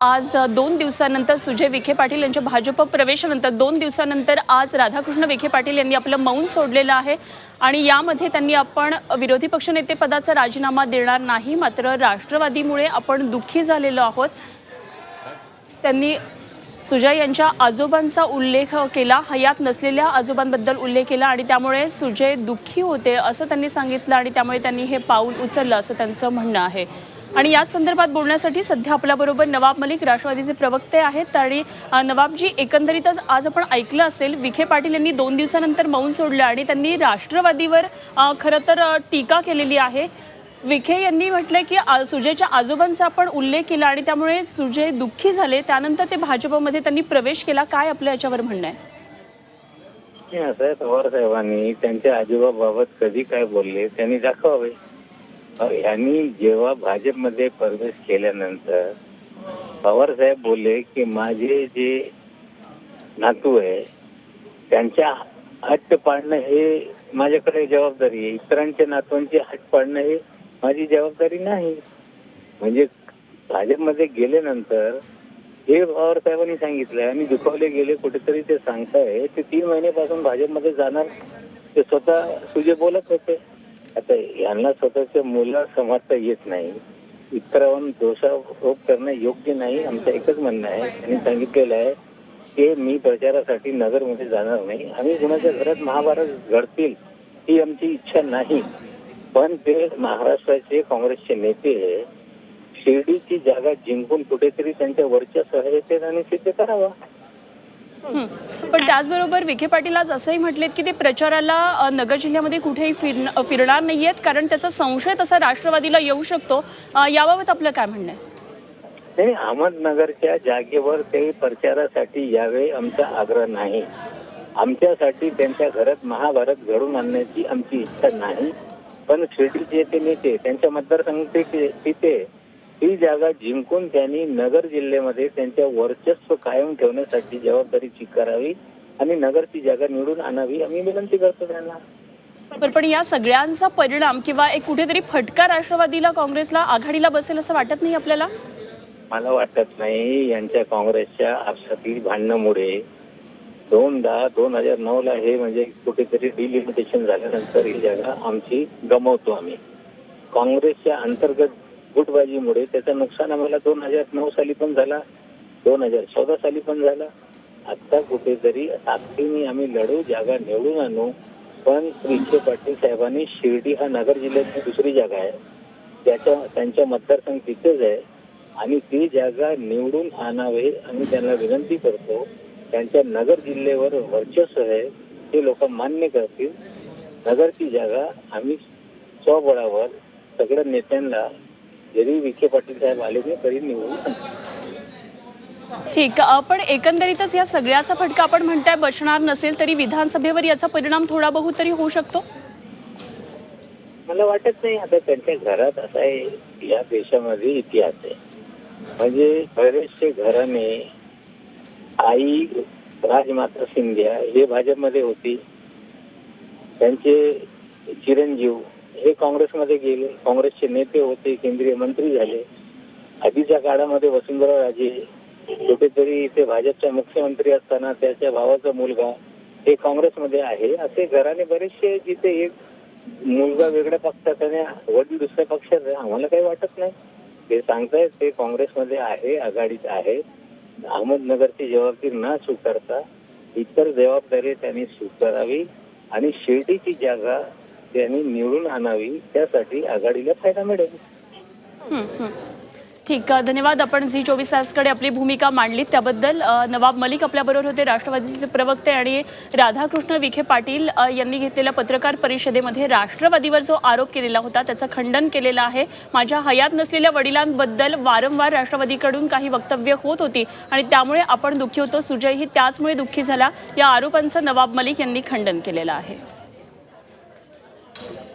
आज दोन दिवसानंतर सुजय विखे पाटील यांच्या भाजप प्रवेशानंतर दोन दिवसानंतर आज राधाकृष्ण विखे पाटील यांनी आपलं मौन सोडलेलं आहे आणि यामध्ये त्यांनी आपण विरोधी पक्षनेते पदाचा राजीनामा देणार नाही मात्र राष्ट्रवादीमुळे आपण दुःखी झालेलो आहोत. त्यांनी सुजय यांच्या आजोबांचा उल्लेख केला हयात नसलेल्या आजोबांबद्दल उल्लेख केला आणि त्यामुळे सुजय दुःखी होते असं त्यांनी सांगितलं आणि त्यामुळे त्यांनी हे पाऊल उचललं असं त्यांचं म्हणणं आहे. आणि याच संदर्भात बोलण्यासाठी सध्या आपल्याबरोबर नवाब मलिक राष्ट्रवादीचे प्रवक्ते आहेत आणि नवाबजी एकंदरीतच आज आपण ऐकलं असेल विखे पाटील यांनी दोन दिवसानंतर मौन सोडलं आणि त्यांनी राष्ट्रवादीवर खरं तर टीका केलेली आहे. विखे यांनी म्हटलंय की सुजयच्या आजोबांचा आपण उल्लेख केला आणि त्यामुळे सुजय दुःखी झाले. त्यानंतर ते भाजपमध्ये त्यांनी प्रवेश केला. काय आपलं याच्यावर म्हणणं आहे? असं आहे पवार साहेबांनी त्यांच्या आजोबाबाबत कधी काय बोलले त्यांनी दाखवावे. यांनी जेव्हा भाजपमध्ये प्रवेश केल्यानंतर पवार साहेब बोलले की माझे जे नातू आहे त्यांच्या हट्ट पाडणं हे माझ्याकडे जबाबदारी आहे. इतरांच्या नातवांची हट पाडणं हे माझी जबाबदारी नाही. म्हणजे भाजपमध्ये गेल्यानंतर हे पवार साहेबांनी सांगितलंय आणि दुखावले गेले कुठेतरी ते सांगताय ते तीन महिन्यापासून भाजपमध्ये जाणार. ते स्वतः सुजय बोलत होते. आता यांना स्वतःच्या मुलं समजता येत नाही. इतरावर दोषारोप करणं योग्य नाही आमचं एकच म्हणणं आहे. त्यांनी सांगितलेलं आहे की मी प्रचारासाठी नगरमध्ये जाणार नाही. आम्ही कुणाच्या घरात महाभारत घडतील ही आमची इच्छा नाही. पण ते महाराष्ट्राचे काँग्रेसचे नेते शिर्डीची जागा जिंकून कुठेतरी त्यांच्या वरच्या सहाय्यतेने सिद्ध करावा. पण त्याचबरोबर विखे पाटील आज असंही म्हटलेत की ते प्रचाराला नगर जिल्ह्यामध्ये कुठेही फिर फिरणार नाहीयेत कारण त्याचा संशय तसा राष्ट्रवादीला येऊ शकतो. याबाबत आपलं काय म्हणणं आहे? नाही अहमदनगरच्या जागेवर ते प्रचारासाठी यावे आमचा आग्रह नाही. आमच्यासाठी त्यांच्या घरात महाभारत घडून आणण्याची आमची इच्छा नाही. पण शिर्डीचे ते नेते त्यांच्या मतदारसंघ तिथे ही जागा जिंकून त्यांनी नगर जिल्ह्यामध्ये त्यांच्या वर्चस्व कायम ठेवण्यासाठी जबाबदारी स्वीकारावी आणि नगरची जागा निवडून आणावी आम्ही विनंती करतो त्यांना. बरं, पण या सगळ्यांचा परिणाम किंवा एक कुठेतरी फटका राष्ट्रवादीला काँग्रेसला आघाडीला बसेल असं वाटत नाही आपल्याला? मला वाटत नाही. यांच्या काँग्रेसच्या आपसातील भांडणामुळे दोनदा दोन हजार नऊ ला हे म्हणजे कुठेतरी डिलिमिटेशन झाल्यानंतर ही जागा आमची गमावतो आम्ही. काँग्रेसच्या अंतर्गत गुटबाजीमुळे त्याचं नुकसान आम्हाला दोन हजार नऊ साली पण झाला दोन हजार चौदा साली पण झाला. आता कुठेतरी ताकदीने आम्ही लढू जागा निवडून आणू. पण विखे पाटील साहेबांनी शिर्डी हा नगर जिल्ह्याची दुसरी जागा आहे. त्याच्या त्यांच्या मतदारसंघ तिथेच आहे. आणि ती जागा निवडून आणावे आणि त्यांना विनंती करतो त्यांच्या नगर जिल्ह्यावर वर्चस्व आहे ते लोक मान्य करतील. नगरची जागा आम्ही स्वबळावर सगळ्या नेत्यांना जरी विखे पाटील साहेब आले नाही तरी निवडून. ठीक पण एकंदरीतच या सगळ्याचा फटका आपण म्हणताय बसणार नसेल तरी विधानसभेवर याचा परिणाम थोडा बहुत तरी होऊ शकतो? मला वाटत नाही आता त्यांच्या घरात असा आहे या देशामध्ये इतिहास आहे. म्हणजे बरेचसे घराने आई राजमाता सिंधिया हे भाजपमध्ये होती. त्यांचे चिरंजीव हे काँग्रेसमध्ये गेले काँग्रेसचे नेते होते केंद्रीय मंत्री झाले. आधीच्या काळामध्ये वसुंधरा राजे कुठेतरी इथे भाजपच्या मुख्यमंत्री असताना त्याच्या भावाचा मुलगा हे काँग्रेसमध्ये आहे. असे घराने बरेचसे जिथे एक मुलगा वेगळ्या पक्षात आणि वडील दुसऱ्या पक्षात आहे आम्हाला काही वाटत नाही. ते सांगतायत ते काँग्रेसमध्ये आहे आघाडीत आहे. अहमदनगरची जबाबदारी न स्वीकारता इतर जबाबदारी त्यांनी स्वीकारावी आणि शिर्डीची जागा त्यांनी निवडून आणावी त्यासाठी आघाडीला फायदा मिळेल. ठीक धन्यवाद. आपण झी चोवीस तासकडे आपली भूमिका मांडली. त्याबद्दल नवाब मलिक आपल्याबरोबर होते राष्ट्रवादीचे प्रवक्ते आणि राधाकृष्ण विखे पाटील यांनी घेतलेल्या पत्रकार परिषदेमध्ये राष्ट्रवादीवर जो आरोप केलेला होता त्याचं खंडन केलेलं आहे. माझ्या हयात नसलेल्या वडिलांबद्दल वारंवार राष्ट्रवादीकडून काही वक्तव्य होत होती आणि त्यामुळे आपण दुःखी होतो. सुजयही त्याचमुळे दुःखी झाला. या आरोपांचं नवाब मलिक यांनी खंडन केलेलं आहे. Thank you.